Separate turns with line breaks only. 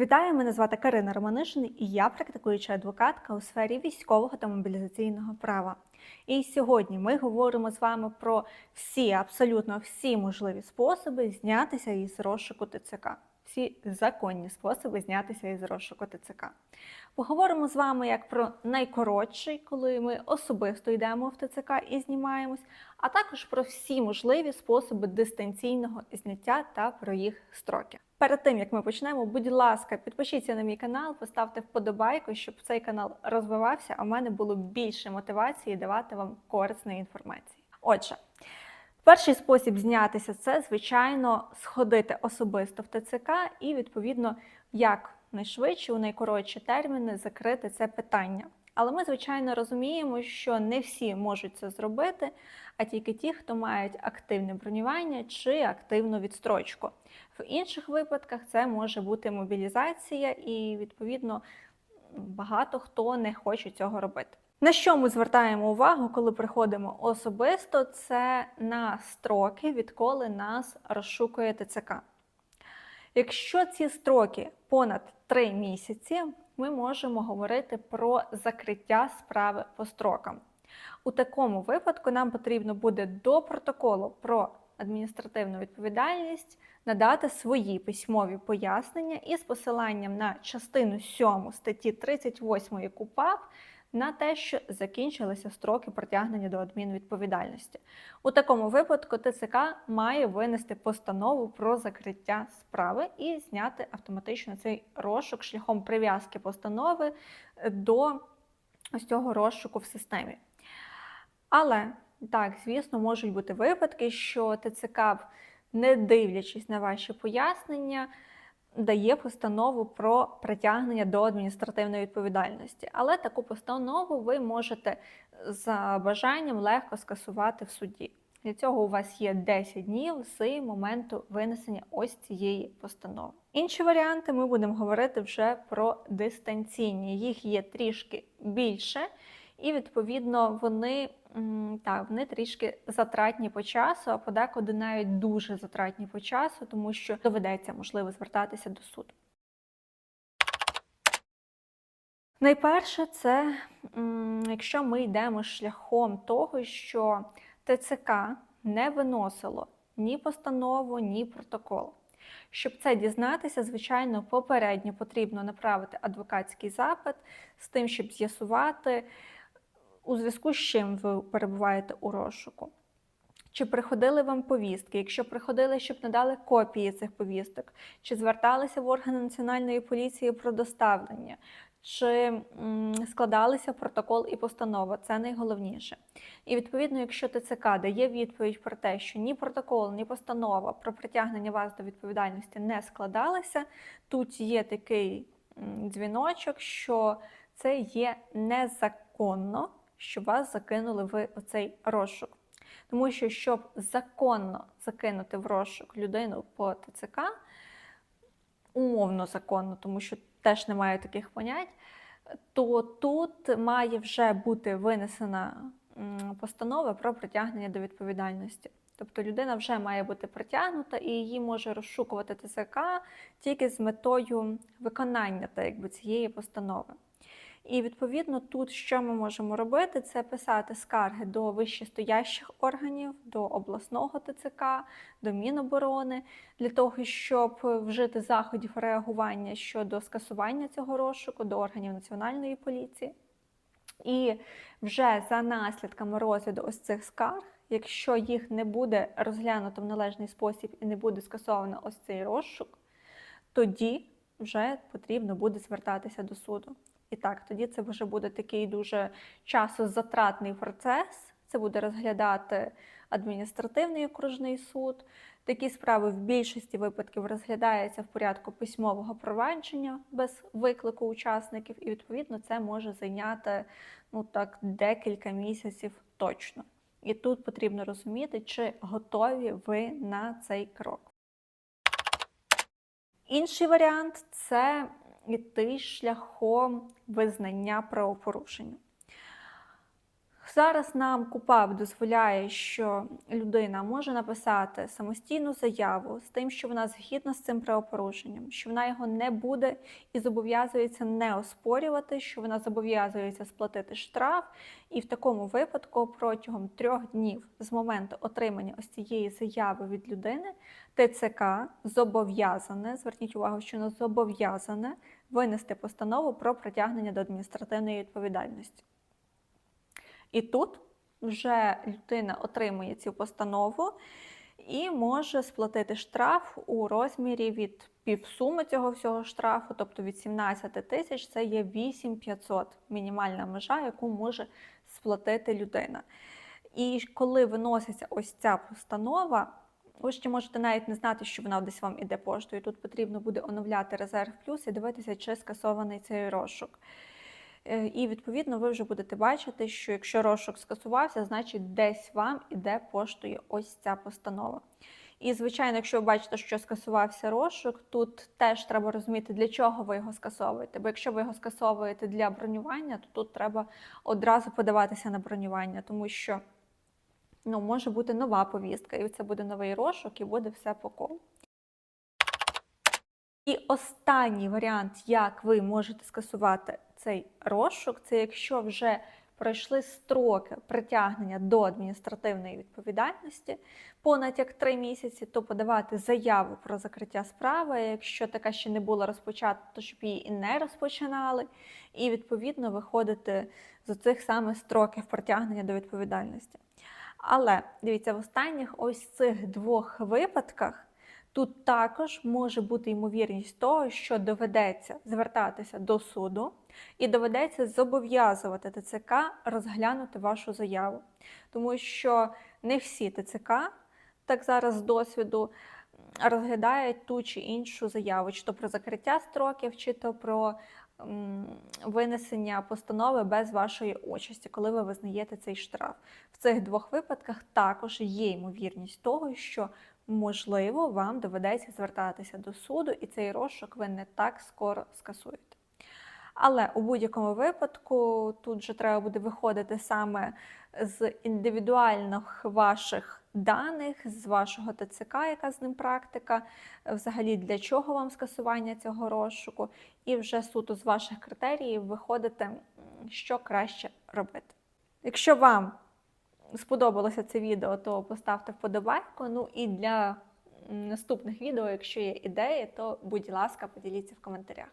Вітаю, мене звати Карина Романишин і я практикуюча адвокатка у сфері військового та мобілізаційного права. І сьогодні ми говоримо з вами про всі, абсолютно всі можливі способи знятися із розшуку ТЦК. Всі законні способи знятися із розшуку ТЦК. Поговоримо з вами як про найкоротший, коли ми особисто йдемо в ТЦК і знімаємось, а також про всі можливі способи дистанційного зняття та про їх строки. Перед тим як ми почнемо, будь ласка, підпишіться на мій канал, поставте вподобайку, щоб цей канал розвивався, а в мене було більше мотивації давати вам корисної інформації. Отже, перший спосіб знятися це, звичайно, сходити особисто в ТЦК і, відповідно, як найшвидше, у найкоротші терміни закрити це питання. Але ми, звичайно, розуміємо, що не всі можуть це зробити, а тільки ті, хто мають активне бронювання чи активну відстрочку. В інших випадках це може бути мобілізація, і відповідно багато хто не хоче цього робити. На що ми звертаємо увагу, коли приходимо особисто, це на строки, відколи нас розшукує ТЦК. Якщо ці строки понад 3 місяці, ми можемо говорити про закриття справи по строкам. У такому випадку нам потрібно буде до протоколу про адміністративну відповідальність надати свої письмові пояснення із посиланням на частину 7 статті 38 КУПАП на те, що закінчилися строки притягнення до адмінвідповідальності. У такому випадку ТЦК має винести постанову про закриття справи і зняти автоматично цей розшук шляхом прив'язки постанови до ось цього розшуку в системі. Але так, звісно, можуть бути випадки, що ТЦК, не дивлячись на ваші пояснення, дає постанову про притягнення до адміністративної відповідальності. Але таку постанову ви можете за бажанням легко скасувати в суді. Для цього у вас є 10 днів з моменту винесення ось цієї постанови. Інші варіанти ми будемо говорити вже про дистанційні. Їх є трішки більше, і відповідно вони так, вони трішки затратні по часу, а подекуди навіть дуже затратні по часу, тому що доведеться можливо звертатися до суду. Найперше, це якщо ми йдемо шляхом того, що ТЦК не виносило ні постанову, ні протокол. Щоб це дізнатися, звичайно, попередньо потрібно направити адвокатський запит з тим, щоб з'ясувати, у зв'язку з чим ви перебуваєте у розшуку. Чи приходили вам повістки? Якщо приходили, щоб надали копії цих повісток, чи зверталися в органи національної поліції про доставлення, чи складалися протокол і постанова, це найголовніше. І відповідно, якщо ТЦК дає відповідь про те, що ні протокол, ні постанова про притягнення вас до відповідальності не складалися, тут є такий дзвіночок, що це є незаконно, що вас закинули в оцей розшук. Тому що, щоб законно закинути в розшук людину по ТЦК, умовно законно, тому що теж немає таких понять, то тут має вже бути винесена постанова про притягнення до відповідальності. Тобто людина вже має бути притягнута і її може розшукувати ТЦК тільки з метою виконання так, якби, цієї постанови. І відповідно тут, що ми можемо робити, це писати скарги до вищестоящих органів, до обласного ТЦК, до Міноборони для того, щоб вжити заходів реагування щодо скасування цього розшуку до органів національної поліції. І вже за наслідками розгляду ось цих скарг, якщо їх не буде розглянуто в належний спосіб і не буде скасовано ось цей розшук, тоді вже потрібно буде звертатися до суду. І так, тоді це вже буде такий дуже часозатратний процес. Це буде розглядати адміністративний окружний суд. Такі справи в більшості випадків розглядаються в порядку письмового провадження без виклику учасників, і відповідно це може зайняти ну так декілька місяців точно. І тут потрібно розуміти, чи готові ви на цей крок. Інший варіант це йти шляхом визнання правопорушення. Зараз нам КУПАП дозволяє, що людина може написати самостійну заяву з тим, що вона згідна з цим правопорушенням, що вона його не буде і зобов'язується не оспорювати, що вона зобов'язується сплатити штраф, і в такому випадку протягом трьох днів з моменту отримання ось цієї заяви від людини ТЦК зобов'язане, зверніть увагу, що воно зобов'язане винести постанову про притягнення до адміністративної відповідальності. І тут вже людина отримує цю постанову і може сплатити штраф у розмірі від півсуми цього всього штрафу, тобто від 17 тисяч, це є 8500 мінімальна межа, яку може сплатити людина. І коли виноситься ось ця постанова, ви ще можете навіть не знати, що вона десь вам іде поштою. Тут потрібно буде оновляти резерв плюс і дивитися, чи скасований цей розшук. Е, І відповідно ви вже будете бачити, що якщо розшук скасувався, значить десь вам іде поштою ось ця постанова. І, звичайно, якщо ви бачите, що скасувався розшук, тут теж треба розуміти, для чого ви його скасовуєте. Бо якщо ви його скасовуєте для бронювання, то тут треба одразу подаватися на бронювання, тому що ну, може бути нова повістка, і це буде новий розшук, і буде все по колу. І останній варіант, як ви можете скасувати цей розшук, це якщо вже пройшли строки притягнення до адміністративної відповідальності понад як три місяці, то подавати заяву про закриття справи. Якщо така ще не була розпочата, то щоб її і не розпочинали, і відповідно виходити з цих саме строків притягнення до відповідальності. Але дивіться, в останніх ось цих двох випадках. Тут також може бути ймовірність того, що доведеться звертатися до суду і доведеться зобов'язувати ТЦК розглянути вашу заяву. Тому що не всі ТЦК, так зараз з досвіду, розглядають ту чи іншу заяву, чи то про закриття строків, чи то про м, винесення постанови без вашої участі, коли ви визнаєте цей штраф. В цих двох випадках також є ймовірність того, що можливо, вам доведеться звертатися до суду, і цей розшук ви не так скоро скасуєте. Але у будь-якому випадку тут вже треба буде виходити саме з індивідуальних ваших даних, з вашого ТЦК, яка з ним практика, взагалі для чого вам скасування цього розшуку, і вже суто з ваших критеріїв виходити, що краще робити. Якщо вам сподобалося це відео, то поставте вподобайку. Ну і для наступних відео, якщо є ідеї, то будь ласка, поділіться в коментарях.